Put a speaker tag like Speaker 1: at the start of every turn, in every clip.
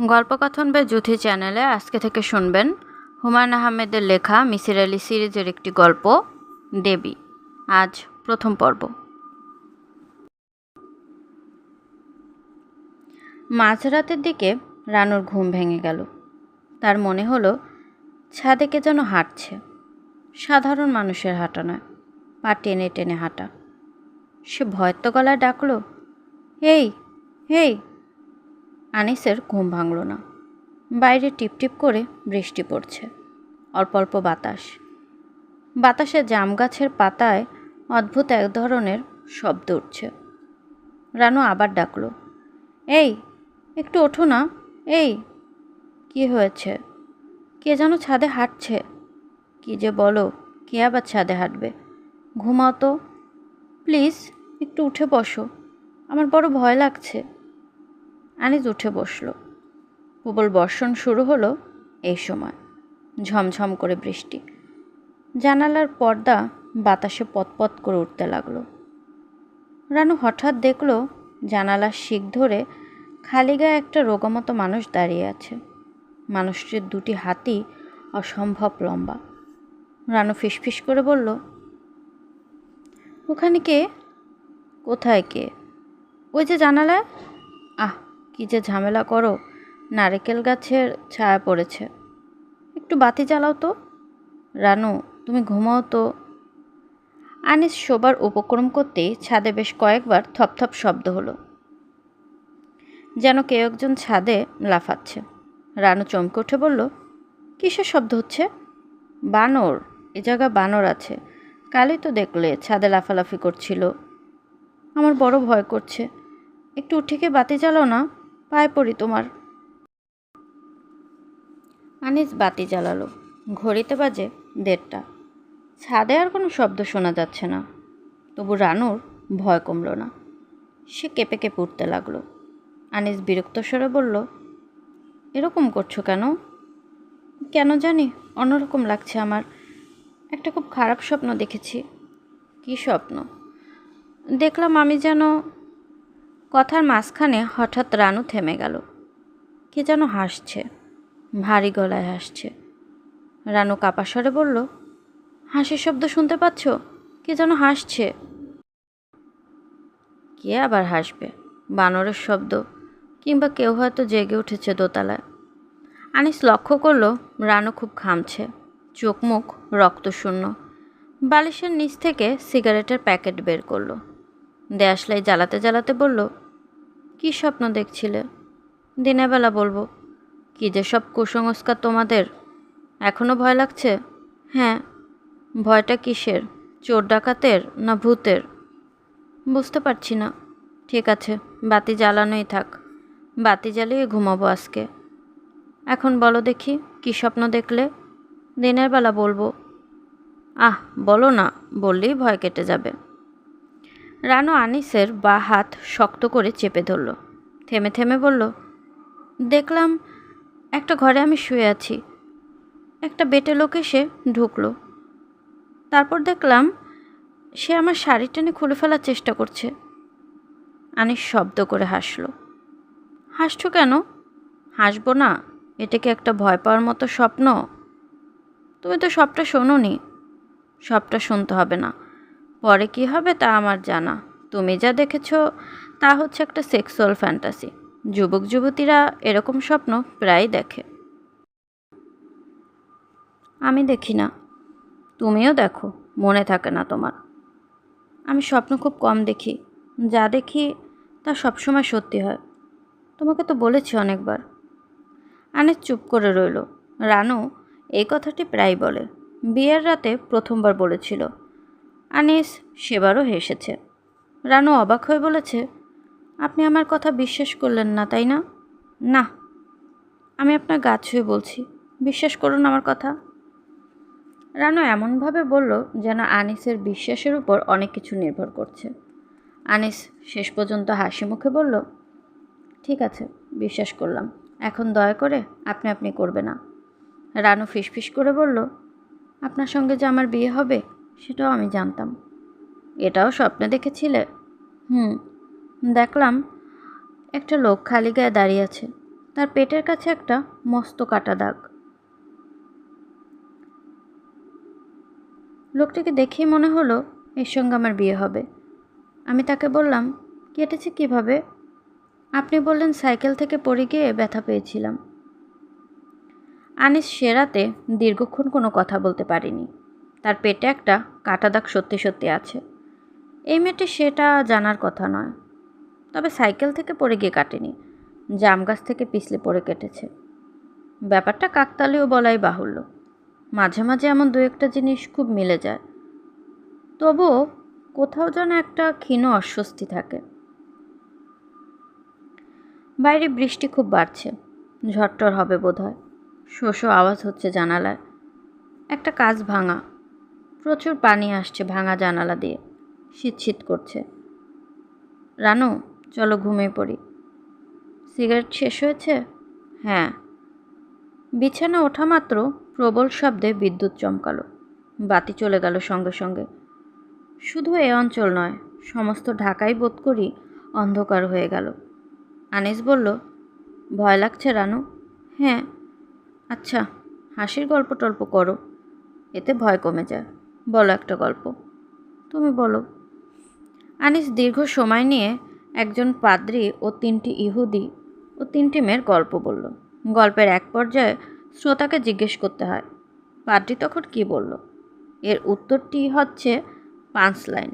Speaker 1: গল্পকথন বা জুথি চ্যানেলে আজকে থেকে শুনবেন হুমায়ুন আহমেদের লেখা মিসির আলি সিরিজের একটি গল্প, দেবী। আজ প্রথম পর্ব। মাঝরাতের দিকে রানুর ঘুম ভেঙে গেল। তার মনে হলো, ছাদে কে যেন হাঁটছে। সাধারণ মানুষের হাঁটা নয়, পা টেনে টেনে হাঁটা। সে ভয়ের তো গলায় ডাকলো, এই হেই আনিসের ঘুম ভাঙল না। বাইরে টিপটিপ করে বৃষ্টি পড়ছে। অল্প অল্প বাতাস। বাতাসে জাম গাছের পাতায় অদ্ভুত এক ধরনের শব্দ উঠছে। রানু আবার ডাকলো, এই, একটু ওঠো না, এই, কি হয়েছে? কে যেন ছাদে হাঁটছে। কি যে বলো, কে আবার ছাদে হাঁটবে? ঘুমাও তো। প্লিজ, একটু উঠে বসো। আমার বড় ভয় লাগছে। আনিস উঠে বসল। প্রবল বর্ষণ শুরু হলো এই সময়। ঝমঝম করে বৃষ্টি। জানালার পর্দা বাতাসে পতপত করে উঠতে লাগল। রানু হঠাৎ দেখল জানালার শিক ধরে খালি গায়ে একটা রোগমতো মানুষ দাঁড়িয়ে আছে। মানুষটির দুটি হাতি অসম্ভব লম্বা। রানু ফিসফিস করে বলল, ওখানে কে? কোথায় কে? ওই যে জানালায়? আহ কি যে ঝামেলা করো, নারকেল গাছের ছায়া পড়েছে। একটু বাতি জ্বালাও তো। রানু, তুমি ঘুমাও তো। আনিস শোবার উপক্রম করতেই ছাদে বেশ কয়েকবার থপথপ শব্দ হলো। যেন কেউ একজন ছাদে লাফাচ্ছে। রানু চমকে উঠে বলল, কিসের শব্দ হচ্ছে? বানর, এ জায়গা বানর আছে। কালই তো দেখলে ছাদে লাফালাফি করছিল। আমার বড় ভয় করছে। একটু উঠে গিয়ে বাতি জ্বালাও না। পায়ে পড়ি তোমার। আনিস বাতি জ্বালালো। ঘড়িতে বাজে দেড়টা। ছাদে আর কোনো শব্দ শোনা যাচ্ছে না। তবু রানুর ভয় কমল না। সে কেঁপে কেঁপে উঠতে লাগল। আনিস বিরক্ত স্বরে বলল, এরকম করছ কেন? কেন জানি অন্যরকম লাগছে আমার। একটা খুব খারাপ স্বপ্ন দেখেছি। কী স্বপ্ন? দেখলাম আমি যেন কথার মাঝখানে হঠাৎ রানু থেমে গেল। কে যেন হাসছে, ভারী গলায় হাসছে। রানু কাপা স্বরে বলল, হাসির শব্দ শুনতে পাচ্ছ? কে যেন হাসছে? কে আবার হাসবে? বানরের শব্দ, কিংবা কেউ হয়তো জেগে উঠেছে দোতলায়। আনিস লক্ষ্য করল, রানু খুব ঘামছে চোখ মুখ রক্তশূন্য। বালিশের নিচ থেকে সিগারেটের প্যাকেট বের করল। দেয়াশলাই জ্বালাতে জ্বালাতে বলল কী স্বপ্ন দেখছিলে? দিনের বেলা বলব। কী যে সব কুসংস্কার তোমাদের? এখনও ভয় লাগছে? হ্যাঁ। ভয়টা কিসের? চোর ডাকাতের না ভূতের? বুঝতে পারছি না। ঠিক আছে, বাতি জ্বালানোই থাক। বাতি জ্বালিয়ে ঘুমাবো আজকে। এখন বলো দেখি, কী স্বপ্ন দেখলে? দিনের বেলা বলব। আহ, বলো না, বললেই ভয় কেটে যাবে। রানু আনিসের বা হাত শক্ত করে চেপে ধরল। থেমে থেমে বলল, দেখলাম, একটা ঘরে আমি শুয়ে আছি। একটা বেটে লোক এসে ঢুকলো। তারপর দেখলাম, সে আমার শাড়ি টেনে খুলে ফেলার চেষ্টা করছে। আনিস শব্দ করে হাসলো। হাসছো কেন? হাসবো না, এটা কি একটা ভয় পাওয়ার মতো স্বপ্ন? তুমি তো সবটা শোনো নি সবটা শুনতে হবে না। পরে কি হবে তা আমার জানা। তুমি যা দেখেছ, তা হচ্ছে একটা সেক্সুয়াল ফ্যান্টাসি যুবক যুবতীরা এরকম স্বপ্ন প্রায় দেখে। আমি দেখি না। তুমিও দেখো, মনে থাকে না তোমার। আমি স্বপ্ন খুব কম দেখি। যা দেখি, তা সবসময় সত্যি হয়। তোমাকে তো বলেছি অনেকবার। আনিস চুপ করে রইল। রানু, এই কথাটি প্রায় বলে। বিয়ের রাতে প্রথমবার বলেছিল। আনিস সেবারও হেসেছে। রানু অবাক হয়ে বলেছে, আপনি আমার কথা বিশ্বাস করলেন না, তাই না? না। আমি আপনার গা ছুঁয়ে বলছি, বিশ্বাস করুন আমার কথা। রানু এমনভাবে বলল যেন আনিসের বিশ্বাসের উপর অনেক কিছু নির্ভর করছে। আনিস শেষ পর্যন্ত হাসি মুখে বলল, ঠিক আছে, বিশ্বাস করলাম। এখন দয়া করে আপনি আপনি করবে না। রানু ফিসফিস করে বলল, আপনার সঙ্গে যে আমার বিয়ে হবে সেটাও আমি জানতাম। এটাও স্বপ্নে দেখেছিলে? হুম, দেখলাম। একটা লোক খালি গায়ে দাঁড়িয়ে আছে। তার পেটের কাছে একটা মস্ত কাটা দাগ। লোকটিকে দেখেই মনে হলো এর সঙ্গে আমার বিয়ে হবে। আমি তাকে বললাম, কেটেছে কীভাবে? আপনি বললেন, সাইকেল থেকে পড়ে গিয়ে ব্যথা পেয়েছিলাম। আনিস সেরাতে দীর্ঘক্ষণ কোনো কথা বলতে পারিনি। তার পেটে একটা কাটা দাগ সত্যি সত্যি আছে। এই মেয়েটি সেটা জানার কথা নয়। তবে সাইকেল থেকে পড়ে গিয়ে কাটেনি। জাম গাছ থেকে পিছলে পড়ে কেটেছে। ব্যাপারটা কাকতালীয় বলাই বাহুল্য। মাঝে মাঝে এমন দু একটা জিনিস খুব মিলে যায়। তবুও কোথাও যেন একটা ক্ষীণ অস্বস্তি থাকে। বাইরে বৃষ্টি খুব বাড়ছে। ঝট্টর হবে বোধ হয় শো আওয়াজ হচ্ছে জানালায়। একটা কাজ ভাঙা। প্রচুর পানি আসছে ভাঙা জানালা দিয়ে। শীত শীত করছে। রানু, চলো ঘুমিয়ে পড়ি। সিগারেট শেষ হয়েছে? হ্যাঁ। বিছানা ওঠা মাত্র প্রবল শব্দে বিদ্যুৎ চমকালো। বাতি চলে গেল সঙ্গে সঙ্গে। শুধু এ অঞ্চল নয়, সমস্ত ঢাকাই বোধ করি অন্ধকার হয়ে গেল। আনিস বলল, ভয় লাগছে রানু? হ্যাঁ। আচ্ছা হাসির গল্প টল্প করো। এতে ভয় কমে যায়। বলো একটা গল্প। তুমি বলো। আনিস দীর্ঘ সময় নিয়ে একজন পাদ্রি ও তিনটি ইহুদি ও তিনটি মেয়ের গল্প বলল। গল্পের এক পর্যায়ে শ্রোতাকে জিজ্ঞেস করতে হয়, পাদ্রি তখন কি বলল? এর উত্তরটি হচ্ছে পাঁচ লাইন।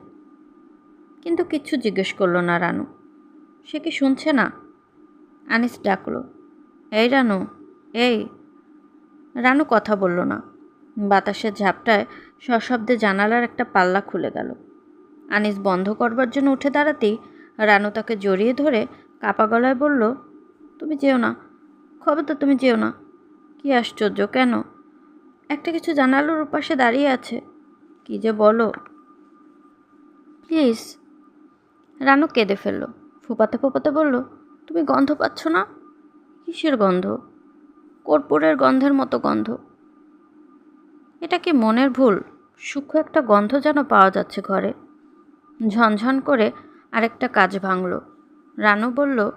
Speaker 1: কিন্তু কিচ্ছু জিজ্ঞেস করল না রানু। সে কি শুনছে না? আনিস ডাকলো, এই রানু এই। রানু কথা বলল না। বাতাসের ঝাপটায় সশব্দে জানালার একটা পাল্লা খুলে গেল। আনিস বন্ধ করবার জন্য উঠে দাঁড়াতেই রানু তাকে জড়িয়ে ধরে কাপা গলায় বলল, তুমি যেও না। খবর তো তুমি যেও না। কি আশ্চর্য, কেন? একটা কিছু জানালোর পাশে দাঁড়িয়ে আছে। কি যে বলো। প্লিজ রানু কেঁদে ফেলল। ফোপাতে ফোপাতে বলল, তুমি গন্ধ পাচ্ছ না? কিসের গন্ধ? কর্পূরের গন্ধের মতো গন্ধ। এটা কি মনের ভুল? সূক্ষ্ম একটা গন্ধ যেন পাওয়া যাচ্ছে ঘরে। ঝনঝন করে আরেকটা কাজ ভাঙল। রানু বলল,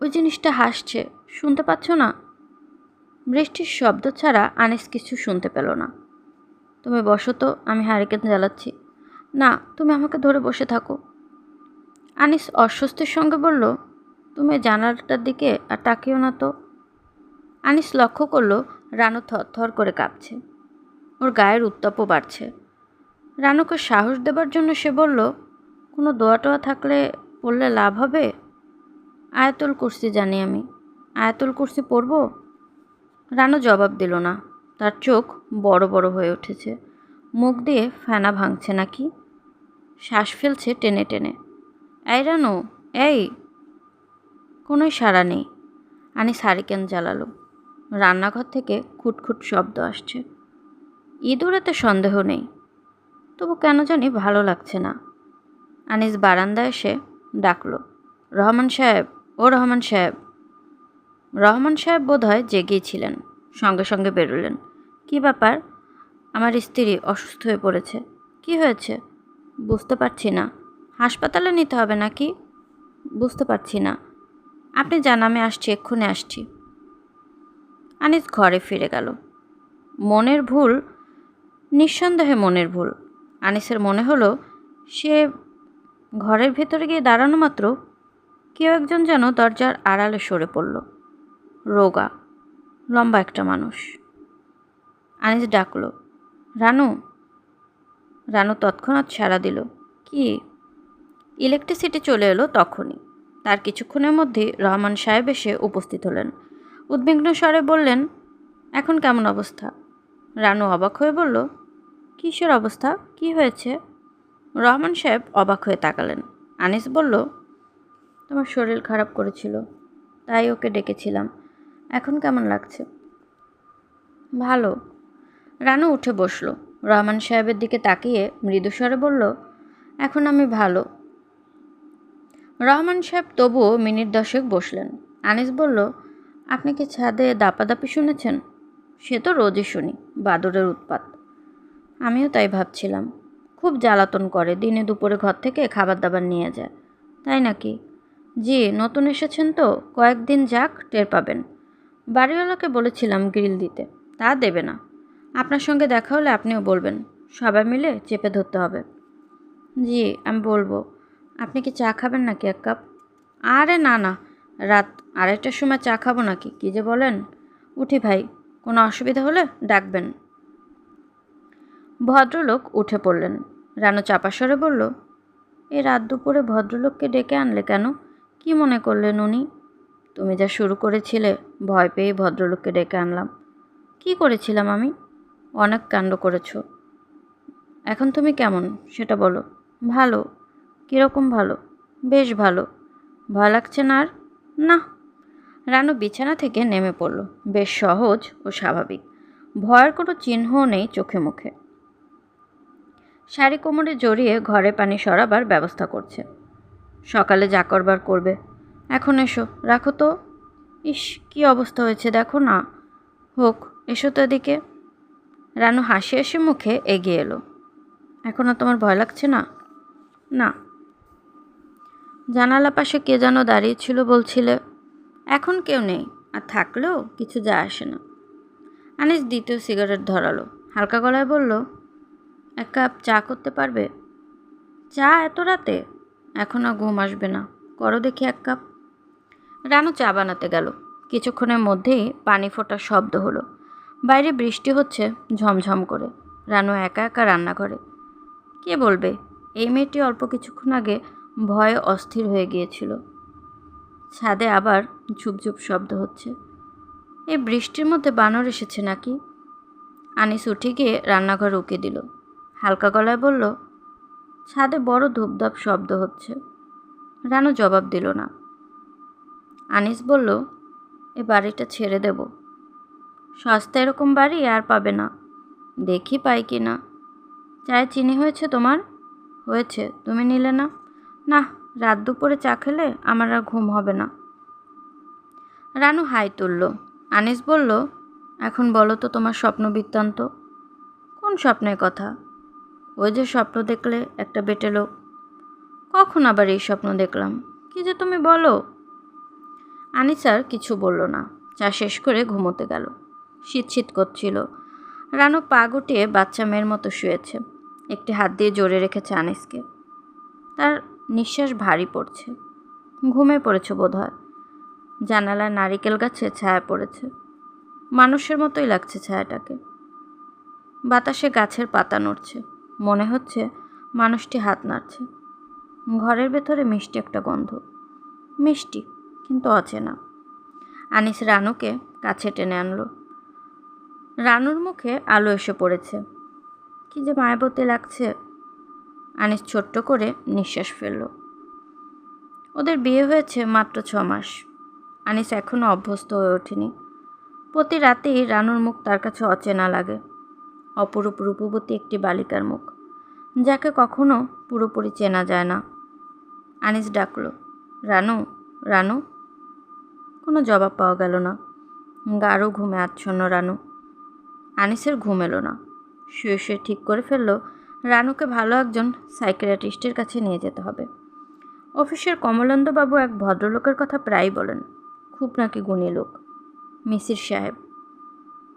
Speaker 1: ওই জিনিসটা হাসছে, শুনতে পাচ্ছ না? বৃষ্টির শব্দ ছাড়া আনিস কিছু শুনতে পেল না। তুমি বসো তো, আমি হারিকেন জ্বালাচ্ছি। না, তুমি আমাকে ধরে বসে থাকো। আনিস অস্বস্তির সঙ্গে বলল, তুমি জানালাটার দিকে আর তাকিও না তো? আনিস লক্ষ্য করল, রানু থরথর করে কাঁপছে। ওর গায়ের উত্তাপও বাড়ছে। রানুকে সাহস দেবার জন্য সে বলল, কোনো দোয়া টোয়া থাকলে পড়লে লাভ হবে? আয়াতুল কুরসি জানি আমি। আয়াতুল কুরসি পড়ব? রানু জবাব দিল না। তার চোখ বড় বড় হয়ে উঠেছে। মুখ দিয়ে ফেনা ভাঙছে নাকি? শ্বাস ফেলছে টেনে টেনে। এই রানু, এই! কোনোই সাড়া নেই। আনিস হারিকেন জ্বালালো। রান্নাঘর থেকে খুটখুট শব্দ আসছে। ইঁদুরেতে সন্দেহ নেই। তবু কেন জানি ভালো লাগছে না। আনিস বারান্দায় এসে ডাকলো, রহমান সাহেব, ও রহমান সাহেব। রহমান সাহেব বোধহয় জেগেই ছিলেন, সঙ্গে সঙ্গে বেরোলেন। কি ব্যাপার? আমার স্ত্রী অসুস্থ হয়ে পড়েছে। কি হয়েছে? বুঝতে পারছি না। হাসপাতালে নিতে হবে নাকি? বুঝতে পারছি না। আপনি যান, আমি আসছি, এক্ষুনি আসছি। আনিস ঘরে ফিরে গেল। মনের ভুল নিঃসন্দেহে মনের ভুল। আনিসের মনে হলো, সে ঘরের ভেতরে গিয়ে দাঁড়ানো মাত্র কেউ একজন যেন দরজার আড়ালে সরে পড়ল। রোগা, লম্বা একটা মানুষ। আনিস ডাকলো, রানু? রানু তৎক্ষণাৎ সাড়া দিল, কি? ইলেকট্রিসিটি চলে এলো তখনই। তার কিছুক্ষণের মধ্যে রহমান সাহেব এসে উপস্থিত হলেন। উদ্বিগ্ন স্বরে বললেন, এখন কেমন অবস্থা? রানু অবাক হয়ে বলল কিসের অবস্থা? কি হয়েছে? রহমান সাহেব অবাক হয়ে তাকালেন। আনিস বলল, তোমার শরীর খারাপ করেছিল, তাই ওকে ডেকেছিলাম। এখন কেমন লাগছে? ভালো। রানু উঠে বসল। রহমান সাহেবের দিকে তাকিয়ে মৃদুস্বরে বলল, এখন আমি ভালো। রহমান সাহেব তবুও মিনিট দশেক বসলেন। আনিস বলল, আপনি কি ছাদে দাপাদাপি শুনেছেন? সে তো রোজই শুনি, বাদরের উৎপাত। আমিও তাই ভাবছিলাম। খুব জ্বালাতন করে, দিনে দুপুরে ঘর থেকে খাবার দাবার নিয়ে যায়। তাই নাকি? জি, নতুন এসেছেন তো, কয়েকদিন যাক, টের পাবেন। বাড়িওয়ালাকে বলেছিলাম গ্রিল দিতে, তা দেবে না। আপনার সঙ্গে দেখা হলে আপনিও বলবেন, সবাই মিলে চেপে ধরতে হবে। জি, আমি বলব, আপনি কি চা খাবেন নাকি এক কাপ? আরে না না, রাত আড়াইটার সময় চা খাব নাকি, কী যে বলেন। উঠি ভাই, কোনো অসুবিধা হলে ডাকবেন। ভদ্রলোক উঠে পড়লেন। রানু চাপাস্বরে বলল, এ রাত দুপুরে ভদ্রলোককে ডেকে আনলে কেন? কি মনে করলেন উনি? তুমি যা শুরু করেছিলে, ভয় পেয়ে ভদ্রলোককে ডেকে আনলাম। কি করেছিলাম আমি? অনেক কাণ্ড করেছ। এখন তুমি কেমন? সেটা বলো। ভালো। কীরকম ভালো? বেশ ভালো। ভয় লাগছে না আর? না রানু বিছানা থেকে নেমে পড়ল। বেশ সহজ ও স্বাভাবিক। ভয়ের কোনো চিহ্নও নেই চোখে মুখে। শাড়ি কোমরে জড়িয়ে ঘরে পানি সরাবার ব্যবস্থা করছে। সকালে যা করবার করবে। এখন এসো, রাখো তো। ইস, কি অবস্থা হয়েছে দেখো না। হোক, এসো তো এদিকে। রানু হাসি হাসি মুখে এগিয়ে এলো। এখন আর তোমার ভয় লাগছে না? না। জানালা পাশে কে যেন দাঁড়িয়ে ছিল বলছিলে, এখন কেউ নেই, আর থাকলেও কিছু যায় আসে না। আনিস দ্বিতীয় সিগারেট ধরালো। হালকা গলায় বলল এক কাপ চা করতে পারবে? চা এত রাতে? এখন আর ঘুম আসবে না। করো দেখি এক কাপ। রানু চা বানাতে গেল। কিছুক্ষণের মধ্যেই পানি ফোটার শব্দ হলো। বাইরে বৃষ্টি হচ্ছে ঝমঝম করে। রানু একা একা রান্নাঘরে। কে বলবে? এই মেয়েটি অল্প কিছুক্ষণ আগে ভয়ে অস্থির হয়ে গিয়েছিল। ছাদে আবার ঝুপঝুপ শব্দ হচ্ছে। এই বৃষ্টির মধ্যে বানর এসেছে নাকি? আনিস উঠে গিয়ে রান্নাঘর উকে দিল। হালকা গলায় বলল, ছাদে বড় ধূপধাপ শব্দ হচ্ছে। রানু জবাব দিল না। আনিস বলল, এ বাড়িটা ছেড়ে দেব। সস্তা এরকম বাড়ি আর পাবে না। দেখি পাই কি না। চায়ে চিনি হয়েছে তোমার? হয়েছে, তুমি নিলে না। না রাত দুপুরে চা খেলে আমার আর ঘুম হবে না। রানু হাই তুলল। আনিস বলল, এখন বলো তো তোমার স্বপ্ন বৃত্তান্ত? কোন স্বপ্নের কথা? ওই যে স্বপ্ন দেখলে একটা বেটে লোক। কখন আবার এই স্বপ্ন দেখলাম? কি যে তুমি বলো? আনিস আর কিছু বলল না। চা শেষ করে ঘুমোতে গেল। শীত শীত করছিল। রানু পা গুটিয়ে বাচ্চা মেয়ের মতো শুয়েছে। একটি হাত দিয়ে জোরে রেখেছে আনিসকে। তার নিঃশ্বাস ভারী পড়ছে। ঘুমে পড়েছে বোধ হয় জানালায় নারিকেল গাছে ছায়া পড়েছে। মানুষের মতোই লাগছে ছায়াটাকে। বাতাসে গাছের পাতা নড়ছে। মনে হচ্ছে মানুষটি হাত নাড়ছে। ঘরের ভেতরে মিষ্টি একটা গন্ধ। মিষ্টি, কিন্তু অচেনা। আনিস রানুকে কাছে টেনে আনলো। রানুর মুখে আলো এসে পড়েছে। কি যে মায়াবতী লাগছে। আনিস ছোট্ট করে নিঃশ্বাস ফেলল। ওদের বিয়ে হয়েছে মাত্র ছ মাস। আনিস এখনও অভ্যস্ত হয়ে ওঠেনি। প্রতি রাতেই রানুর মুখ তার কাছে অচেনা লাগে। অপরূপ রূপবতী একটি বালিকার মুখ, যাকে কখনো পুরোপুরি চেনা যায় না। আনিস ডাকল, রানু রানু? কোনো জবাব পাওয়া গেল না। গাঢ় ঘুমে আচ্ছন্ন রানু। আনিসের ঘুম এলো না। শুয়ে শুয়ে ঠিক করে ফেলল, রানুকে ভালো একজন সাইকিয়াট্রিস্টের কাছে নিয়ে যেতে হবে। অফিসের কমলেন্দবাবু এক ভদ্রলোকের কথা প্রায়ই বলেন, খুব নাকি গুণী লোক। মিসির সাহেব,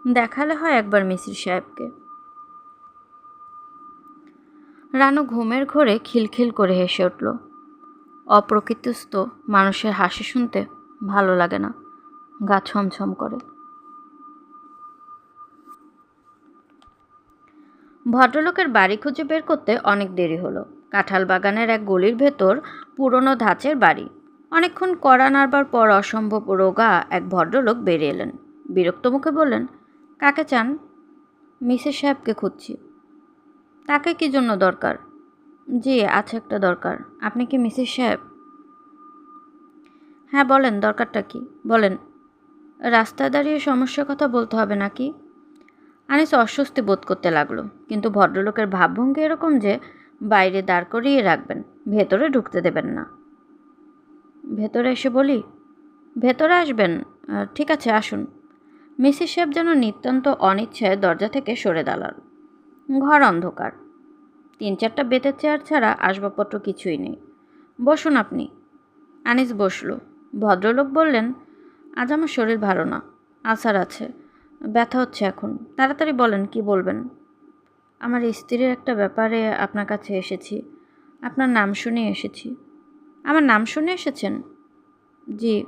Speaker 1: দেখালে হয় একবার মিসির সাহেবকে। রানু ঘুমের ঘোরে খিলখিল করে হেসে উঠল। অপ্রকৃতিস্থ মানুষের হাসি শুনতে ভালো লাগে না, গা ছমছম করে। ভদ্রলোকের বাড়ি খুঁজে বের করতে অনেক দেরি হলো। কাঁঠাল বাগানের এক গলির ভেতর পুরনো ধাঁচের বাড়ি। অনেকক্ষণ কড়া নাড়বার পর অসম্ভব রোগা এক ভদ্রলোক বেরিয়ে এলেন। বিরক্ত মুখে বললেন, কাকে চান? মিসেস সাহেবকে খুঁজছি। তাকে কি জন্য দরকার? জি, আছে একটা দরকার। আপনি কি মিসেস সাহেব? হ্যাঁ বলেন, দরকারটা কি? বলেন, রাস্তায় দাঁড়িয়ে সমস্যার কথা বলতে হবে নাকি? আনিস অস্বস্তি বোধ করতে লাগল, কিন্তু ভদ্রলোকের ভাবভঙ্গি এরকম যে বাইরে দাঁড় করিয়ে রাখবেন, ভেতরে ঢুকতে দেবেন না। ভেতরে এসে বলি, ভেতরে আসবেন? ঠিক আছে, আসুন। মিসিস সাহেব যেন নিতান্ত অনিচ্ছায় দরজা থেকে সরে দাঁড়াল। ঘর অন্ধকার। তিন চারটা বেতের চেয়ার ছাড়া আসবাবপত্র কিছুই নেই। বসুন আপনি। আনিস বসল। ভদ্রলোক বললেন, আজ আমার শরীর ভালো না আসার আছে, ব্যথা হচ্ছে এখন। তাড়াতাড়ি বলেন, কি বলবেন? আমার স্ত্রীর একটা ব্যাপারে আপনার কাছে এসেছি। আপনার নাম শুনে এসেছি। আমার নাম শুনে এসেছেন? জি।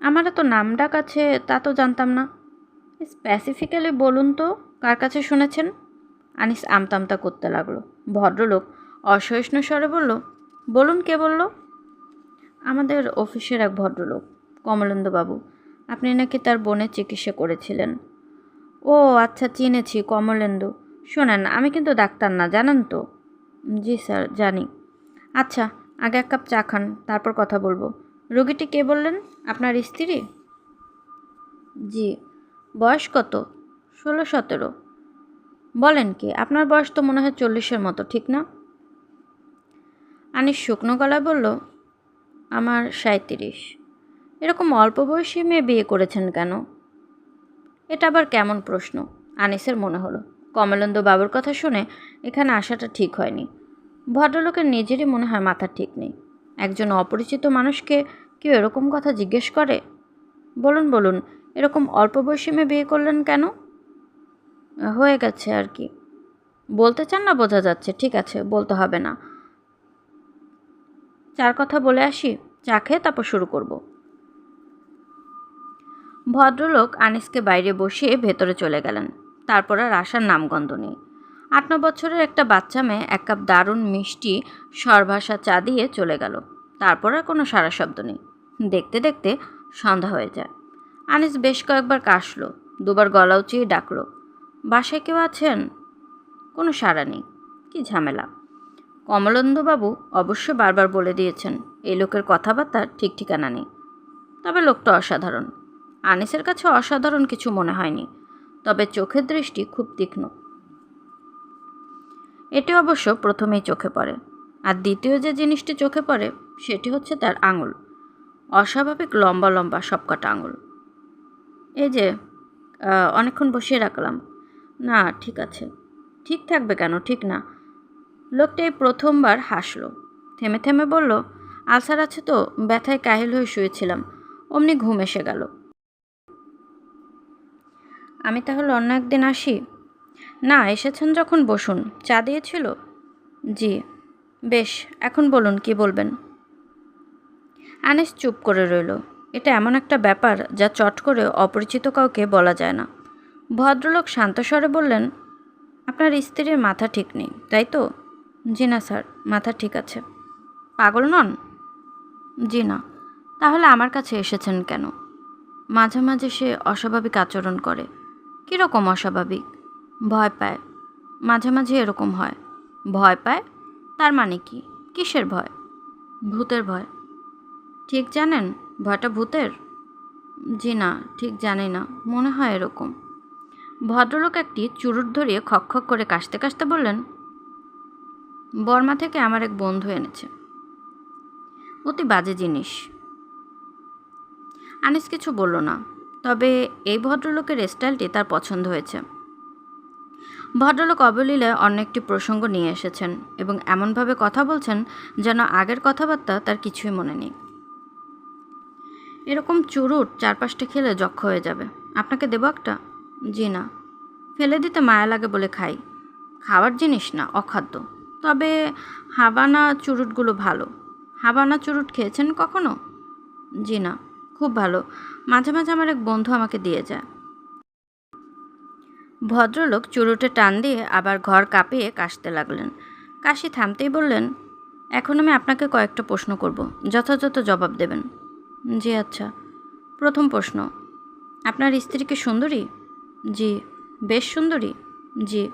Speaker 1: আমার তো নাম ডাক আছে, তা তো জানতাম না। স্পেসিফিক্যালি বলুন তো, কার কাছে শুনেছেন? আনিস আমতামতা করতে লাগল। ভদ্রলোক অসহিষ্ণু স্বরে বলল, বলুন কে বলল? আমাদের অফিসের এক ভদ্রলোক কমলেন্দুবাবু আপনি নাকি তার বোনের চিকিৎসা করেছিলেন? ও আচ্ছা চিনেছি, কমলেন্দু। শোনেন, আমি কিন্তু ডাক্তার না, জানেন তো? জি স্যার, জানি। আচ্ছা আগে এক কাপ চা খান, তারপর কথা বলব। রোগীটি কে বললেন? আপনার স্ত্রী? জি। বয়স কত? ষোলো, সতেরো। বলেন কি, আপনার বয়স তো মনে হয় চল্লিশের মতো, ঠিক না? আনিস শুকনো গলায় বলল, আমার সাঁত্রিশ এরকম অল্প বয়সী মেয়ে বিয়ে করেছেন কেন? এটা আবার কেমন প্রশ্ন? আনিসের মনে হলো। কমলেন্দু বাবুর কথা শুনে এখানে আসাটা ঠিক হয়নি। ভদ্রলোকের নিজেরই মনে হয় মাথা ঠিক নেই। একজন অপরিচিত মানুষকে কেউ এরকম কথা জিজ্ঞেস করে? বলুন বলুন, এরকম অল্প বয়সী মেয়ে বিয়ে করলেন কেন? হয়ে গেছে আর কি। বলতে চান না, বোঝা যাচ্ছে। ঠিক আছে, বলতে হবে না। চার কথা বলে আসি, চা খেয়ে তারপর শুরু করব। ভদ্রলোক আনিসকে বাইরে বসিয়ে ভেতরে চলে গেলেন। তারপর আর আসার নামগন্ধ নেই। আট ন বছরের একটা বাচ্চা মেয়ে এক কাপ দারুণ মিষ্টি সরভাষা চা দিয়ে চলে গেল। তারপর আর কোনো সারা শব্দ নেই। দেখতে দেখতে সন্ধ্যা হয়ে যায়। আনিস বেশ কয়েকবার কাশলো। দুবার গলা উঁচিয়ে ডাকলো। বাসায় কেউ আছেন? কোনো সাড়া নেই। কি ঝামেলা? কমলেন্দুবাবু অবশ্য বারবার বলে দিয়েছেন এই লোকের কথাবার্তা ঠিক ঠিকানা নেই। তবে লোকটা অসাধারণ। আনিসের কাছে অসাধারণ কিছু মনে হয়নি, তবে চোখের দৃষ্টি খুব তীক্ষ্ণ। এটি অবশ্য প্রথমেই চোখে পড়ে, আর দ্বিতীয় যে জিনিসটি চোখে পড়ে, সেটি হচ্ছে তার আঙুল। অস্বাভাবিক লম্বা লম্বা সবকটা আঙুল। এই যে অনেকক্ষণ বসিয়ে রাখলাম। না, ঠিক আছে। ঠিক থাকবে কেন? ঠিক না। লোকটা এই প্রথমবার হাসলো। থেমে থেমে বলল, আলসার আছে তো, ব্যথায় কাহিল হয়ে শুয়েছিলাম। অমনি ঘুম এসে গেল। আমি তাহলে অন্য একদিন আসি? না, এসেছেন যখন, বসুন। চা দিয়েছিল? জি। বেশ, এখন বলুন, কি বলবেন? আনিস চুপ করে রইল। এটা এমন একটা ব্যাপার, যা চট করে অপরিচিত কাউকে বলা যায় না। ভদ্রলোক শান্ত স্বরে বললেন, আপনার স্ত্রীর মাথা ঠিক নেই, তাই তো? জি না, স্যার, মাথা ঠিক আছে। পাগল নন? জি না, তাহলে আমার কাছে এসেছেন কেন? মাঝে মাঝে সে অস্বাভাবিক আচরণ করে। কীরকম অস্বাভাবিক? ভয় পায়। মাঝে মাঝে এরকম হয়। ভয় পায়? তার মানে কি? কিসের ভয়? ভূতের ভয়। ঠিক জানেন? ভয়টা ভূতের? জি না, ঠিক জানি না, মনে হয় এরকম। ভদ্রলোক একটি চুরুট ধরিয়ে খকখক করে কাশতে কাশতে বললেন, বর্মা থেকে আমার এক বন্ধু এনেছে। অতি বাজে জিনিস। আনিস কিছু বলল না, তবে এই ভদ্রলোকের স্টাইলটি তার পছন্দ হয়েছে। ভদ্রলোক অবলীলায় অন্য একটি প্রসঙ্গ নিয়ে এসেছেন এবং এমনভাবে কথা বলছেন যেন আগের কথাবার্তা তার কিছুই মনে নেই। এরকম চুরুট চার পাঁচটা খেলে যক্ষ হয়ে যাবে। আপনাকে দেবো একটা? জি না ফেলে দিতে মায়া লাগে বলে খাই। খাওয়ার জিনিস না, অখাদ্য। তবে হাবানা চুরুটগুলো ভালো। হাবানা চুরুট খেয়েছেন কখনো? জি না খুব ভালো। মাঝে মাঝে আমার এক বন্ধু আমাকে দিয়ে যায়। ভদ্রলোক চুরুটে টান দিয়ে আবার ঘর কাঁপিয়ে কাশতে লাগলেন। কাশি থামতেই বললেন, এখন আমি আপনাকে কয়েকটা প্রশ্ন করব। যথাযথ জবাব দেবেন। জি আচ্ছা। প্রথম প্রশ্ন, আপনার স্ত্রী কি সুন্দরী? জি, বেশ সুন্দরী। জি।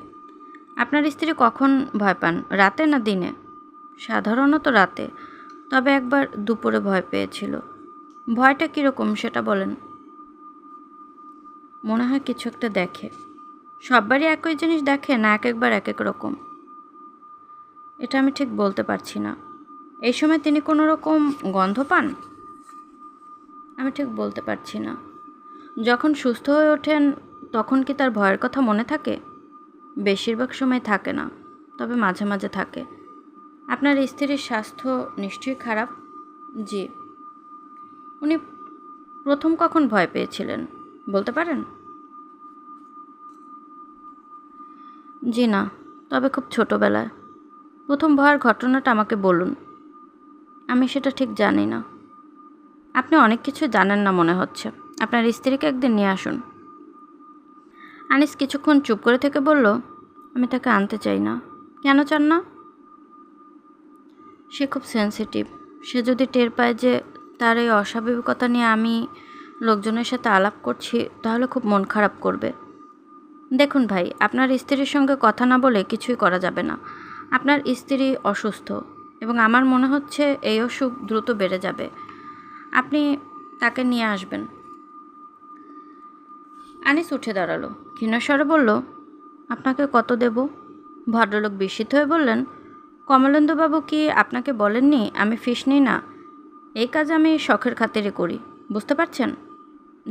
Speaker 1: আপনার স্ত্রী কখন ভয় পান, রাতে না দিনে? সাধারণত রাতে, তবে একবার দুপুরে ভয় পেয়েছিল। ভয়টা কীরকম সেটা বলেন। মনে হয় কিছু একটা দেখে। সববারই একই জিনিস দেখে না এক একবার এক এক রকম? এটা আমি ঠিক বলতে পারছি না। এই সময় তিনি কোনো রকম গন্ধ পান? আমি ঠিক বলতে পারছি না। যখন সুস্থ হয়ে ওঠেন তখন কি তার ভয়ের কথা মনে থাকে? বেশিরভাগ সময় থাকে না, তবে মাঝে মাঝে থাকে। আপনার স্ত্রীর স্বাস্থ্য নিশ্চয়ই খারাপ? জি। উনি প্রথম কখন ভয় পেয়েছিলেন, বলতে পারেন? জি না, তবে খুব ছোটোবেলায়। প্রথম ভয়ের ঘটনাটা আমাকে বলুন। আমি সেটা ঠিক জানি না। আপনি অনেক কিছু জানেন না মনে হচ্ছে। আপনার স্ত্রীকে একদিন নিয়ে আসুন। আনিস কিছুক্ষণ চুপ করে থেকে বলল, আমি তাকে আনতে চাই না। কেন চান না? সে খুব সেন্সিটিভ সে যদি টের পায় যে তার এই অস্বাভাবিকতা নিয়ে আমি লোকজনের সাথে আলাপ করছি, তাহলে খুব মন খারাপ করবে। দেখুন ভাই, আপনার স্ত্রীর সঙ্গে কথা না বলে কিছুই করা যাবে না। আপনার স্ত্রী অসুস্থ এবং আমার মনে হচ্ছে এই অসুখ দ্রুত বেড়ে যাবে। আপনি তাকে নিয়ে আসবেন। আনিস উঠে দাঁড়াল। ক্ষীণস্বরে বলল, আপনাকে কত দেব? ভদ্রলোক বিস্মিত হয়ে বললেন কমলেন্দুবাবু কি আপনাকে বলেননি আমি ফিস নিই না? এই কাজ আমি শখের খাতিরে করি, বুঝতে পারছেন?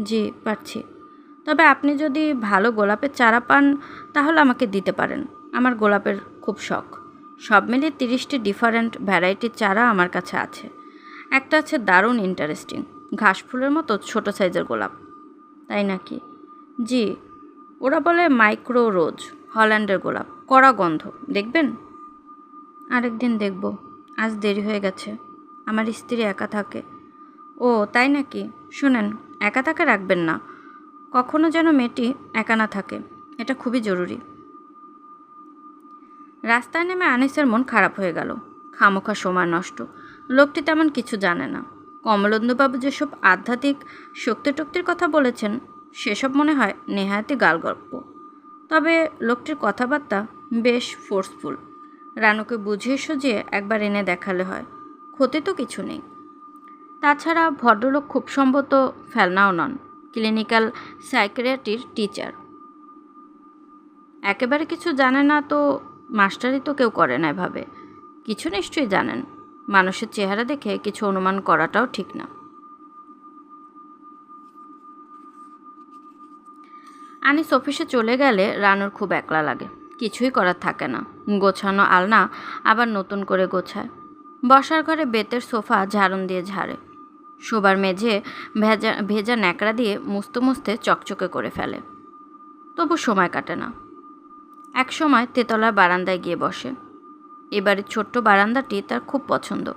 Speaker 1: জি, পারছি। তবে আপনি যদি ভালো গোলাপের চারা পান, তাহলে আমাকে দিতে পারেন। আমার গোলাপের খুব শখ। সব মিলিয়ে তিরিশটি ডিফারেন্ট ভ্যারাইটির চারা আমার কাছে আছে। একটা আছে দারুণ ইন্টারেস্টিং, ঘাস ফুলের মতো ছোট সাইজের গোলাপ। তাই নাকি? জি, ওরা বলে মাইক্রো রোজ, হল্যান্ডের গোলাপ, কড়া গন্ধ, দেখবেন? আরেকদিন দেখব, আজ দেরি হয়ে গেছে, আমার স্ত্রী একা থাকে। ও, তাই নাকি? শুনেন, একা তাকে রাখবেন না, কখনো যেন মেয়েটি একা না থাকে, এটা খুবই জরুরি। রাস্তায় নেমে আনিসের মন খারাপ হয়ে গেল, খামোখা সময় নষ্ট, লোকটি তেমন কিছু জানে না। কমলেন্দুবাবু যেসব আধ্যাত্মিক শক্তি টক্তির কথা বলেছেন সেসব মনে হয় নেহায়াতি গালগল্প তবে লোকটির কথাবার্তা বেশ ফোর্সফুল রানুকে বুঝিয়ে সুঝিয়ে একবার এনে দেখালে হয়, ক্ষতি তো কিছু নেই। তাছাড়া ভদ্রলোক খুব সম্ভবত ফেলনাও নন, ক্লিনিক্যাল সাইকেরিয়াটির টিচার। একেবারে কিছু জানে না তো মাস্টারই তো কেউ করে না এভাবে। কিছু নিশ্চয়ই জানেন, মানুষের চেহারা দেখে কিছু অনুমান করাটাও ঠিক না। আনিস অফিসে চলে গেলে রানুর খুব একলা লাগে। কিছুই করার থাকে না। গোছানো আলনা আবার নতুন করে গোছায়। বসার ঘরে বেতের সোফা ঝাড়ন দিয়ে ঝাড়ে। শোবার মেঝে ভেজা ভেজা ন্যাকড়া দিয়ে মুছতে মুছতে চকচকে করে ফেলে। তবু সময় কাটে না। এক সময় তেতলার বারান্দায় গিয়ে বসে। এবারে ছোট্ট বারান্দাটি তার খুব পছন্দ।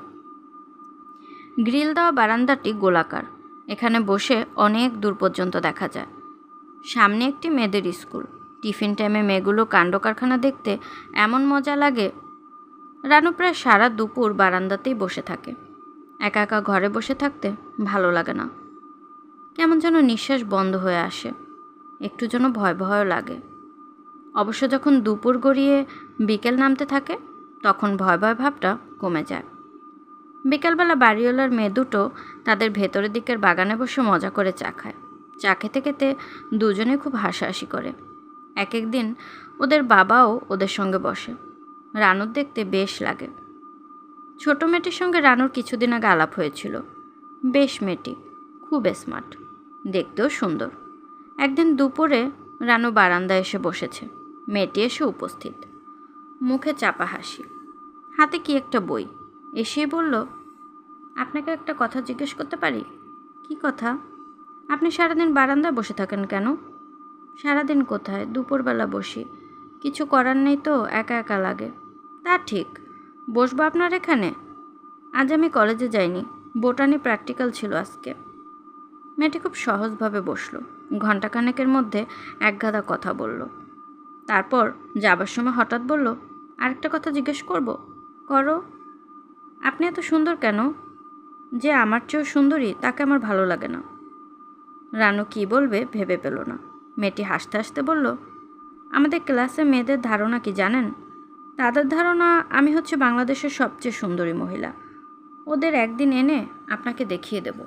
Speaker 1: গ্রিল দেওয়া বারান্দাটি গোলাকার। এখানে বসে অনেক দূর পর্যন্ত দেখা যায়। সামনে একটি মেয়েদের স্কুল। টিফিন টাইমে মেয়েগুলো কাণ্ড কারখানা দেখতে এমন মজা লাগে। রানু প্রায় সারা দুপুর বারান্দাতেই বসে থাকে। একা একা ঘরে বসে থাকতে ভালো লাগে না। কেমন যেন নিঃশ্বাস বন্ধ হয়ে আসে। একটু যেন ভয় ভয়ও লাগে। অবশ্য যখন দুপুর গড়িয়ে বিকেল নামতে থাকে, তখন ভয় ভয় ভাবটা কমে যায়। বিকেলবেলা বাড়িওয়ালার মেয়ে দুটো তাদের ভেতরের দিকের বাগানে বসে মজা করে চা খায়। চা খেতে খেতে দুজনে খুব হাসাহাসি করে। এক এক দিন ওদের বাবাও ওদের সঙ্গে বসে। রানুর দেখতে বেশ লাগে। ছোট মেয়েটির সঙ্গে রানুর কিছুদিন আগে আলাপ হয়েছিল। বেশ মেয়েটি, খুব স্মার্ট, দেখতেও সুন্দর। একদিন দুপুরে রানু বারান্দায় এসে বসেছে। মেয়েটি এসে উপস্থিত। মুখে চাপা হাসি। হাতে কি একটা বই? এসেই বলল আপনাকে একটা কথা জিজ্ঞেস করতে পারি? কি কথা? আপনি সারাদিন বারান্দায় বসে থাকেন কেন? সারাদিন কোথায়? দুপুরবেলা বসি। কিছু করার নেই তো, একা একা লাগে। তা ঠিক। বসবো আপনার এখানে? আজ আমি কলেজে যাইনি। বোটানি প্র্যাকটিক্যাল ছিল আজকে। মেয়েটি খুব সহজভাবে বসল। ঘণ্টাখানেকের মধ্যে একগাদা কথা বলল। তারপর যাবার সময় হঠাৎ বলল, আরেকটা কথা জিজ্ঞেস করব? করো। আপনি এত সুন্দর কেন? যে আমার চেয়েও সুন্দরী, তাকে আমার ভালো লাগে না। রানু কি বলবে ভেবে পেল না। মেয়েটি হাসতে হাসতে বলল, আমাদের ক্লাসে মেয়েদের ধারণা কি জানেন? তাদের ধারণা, আমি হচ্ছে বাংলাদেশের সবচেয়ে সুন্দরী মহিলা। ওদের একদিন এনে আপনাকে দেখিয়ে দেব।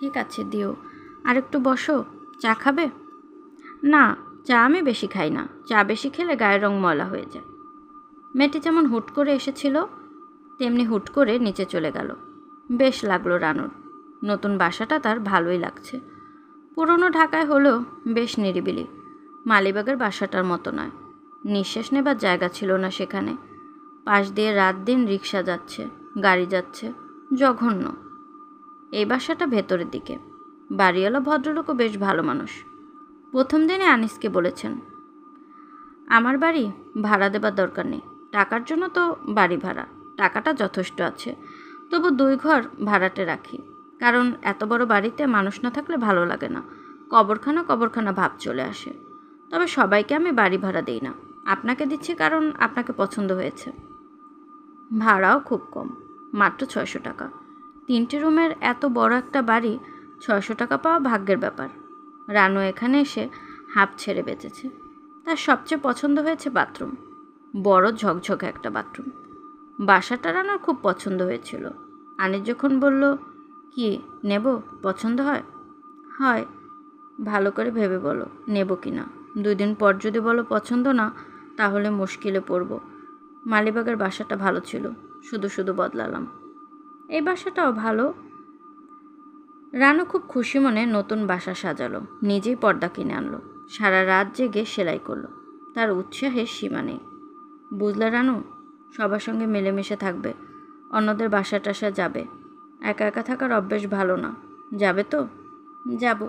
Speaker 1: ঠিক আছে দিও, আর একটু বসো, চা খাবে? না, চা আমি বেশি খাই না, চা বেশি খেলে গায়ের রং ময়লা হয়ে যায়। মেয়েটি যেমন হুট করে এসেছিল, তেমনি হুট করে নিচে চলে গেল। বেশ লাগল রানুর। নতুন বাসাটা তার ভালোই লাগছে। পুরনো ঢাকায় হলেও বেশ নিরিবিলি। মালিবাগের বাসাটার মতো নয়। নিঃশ্বাস নেবার জায়গা ছিল না সেখানে। পাশ দিয়ে রাত দিন রিক্সা যাচ্ছে, গাড়ি যাচ্ছে, জঘন্য। এই বাসাটা ভেতরের দিকে। বাড়িওয়ালা ভদ্রলোকও বেশ ভালো মানুষ। প্রথম দিনে আনিসকে বলেছেন, আমার বাড়ি ভাড়া দেবার দরকার নেই। টাকার জন্য তো বাড়ি ভাড়া। টাকাটা যথেষ্ট আছে। তবু দুই ঘর ভাড়াটে রাখি। কারণ এত বড় বাড়িতে মানুষ না থাকলে ভালো লাগে না। কবরখানা কবরখানা ভাব চলে আসে। তবে সবাইকে আমি বাড়ি ভাড়া দিই না। আপনাকে দিচ্ছি কারণ আপনাকে পছন্দ হয়েছে। ভাড়াও খুব কম, মাত্র ছয়শো টাকা। তিনটে রুমের এত বড় একটা বাড়ি, ছয়শো টাকা পাওয়া ভাগ্যের ব্যাপার। রানু এখানে এসে হাঁপ ছেড়ে বেঁচেছে। তার সবচেয়ে পছন্দ হয়েছে বাথরুম। বড় ঝকঝকে একটা বাথরুম। বাসাটা রানুর খুব পছন্দ হয়েছিল। আনিস যখন বলল কি নেব? পছন্দ হয়? হয়। ভালো করে ভেবে বলো, নেব কি না? দুই দিন পর যদি বলো পছন্দ না, তাহলে মুশকিলে পড়ব। মালিবাগের বাসাটা ভালো ছিল, শুধু শুধু বদলালাম। এই বাসাটাও ভালো। রানু খুব খুশি মনে নতুন বাসা সাজালো, নিজেই পর্দা কিনে আনলো। সারা রাত জেগে সেলাই করল, তার উৎসাহের সীমা নেই। বুঝলে রানু? সবার সঙ্গে মিলেমিশে থাকবে, অন্যদের বাসা টাসা যাবে। একা একা থাকার অভ্যেস ভালো না। যাবে তো? যাব।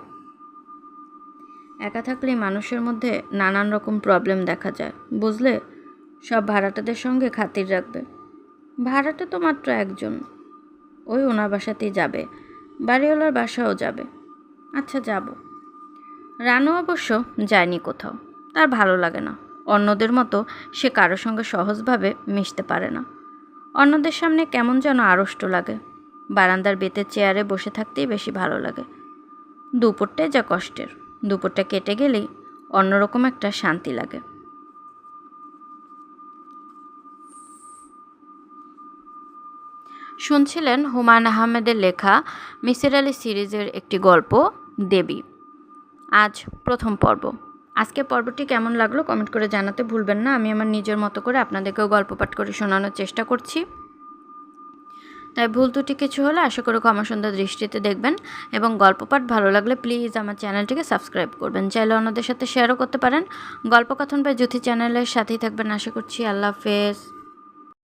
Speaker 1: একা থাকলে মানুষের মধ্যে নানান রকম প্রবলেম দেখা যায়, বুঝলে? সব ভাড়াটাদের সঙ্গে খাতির রাখবে। ভাড়াটা তো মাত্র একজন। ওই ওনার বাসাতেই যাবে, বাড়িওয়ালার বাসাও যাবে। আচ্ছা যাব। রানু অবশ্য যায়নি কোথাও, তার ভালো লাগে না। অন্যদের মতো সে কারোর সঙ্গে সহজভাবে মিশতে পারে না। অন্যদের সামনে কেমন যেন আড়ষ্ট লাগে। বারান্দার বেতের চেয়ারে বসে থাকতেই বেশি ভালো লাগে। দুপুরটাই যা কষ্টের। দুপুরটা কেটে গেলেই অন্যরকম একটা শান্তি লাগে। শুনছিলেন হুমায়ুন আহমেদের লেখা মিসির আলী সিরিজের একটি গল্প, দেবী। আজ প্রথম পর্ব। আজকে পর্বটি কেমন লাগল কমেন্ট করে জানাতে ভুলবেন না। আমি আমার নিজের মতো করে আপনাদেরকেও গল্প পাঠ করে শোনানোর চেষ্টা করছি। তাই ভুল ত্রুটি কিছু হলে আশা করি ক্ষমা সুন্দর দৃষ্টিতে দেখবেন এবং গল্প পাঠ ভালো লাগলে প্লিজ আমার চ্যানেলটিকে সাবস্ক্রাইব করবেন। চাইলে অন্যদের সাথে শেয়ারও করতে পারেন। গল্পকথন বা জ্যোতি চ্যানেলের সাথেই থাকবেন। আশা করছি আল্লাহ হাফেজ।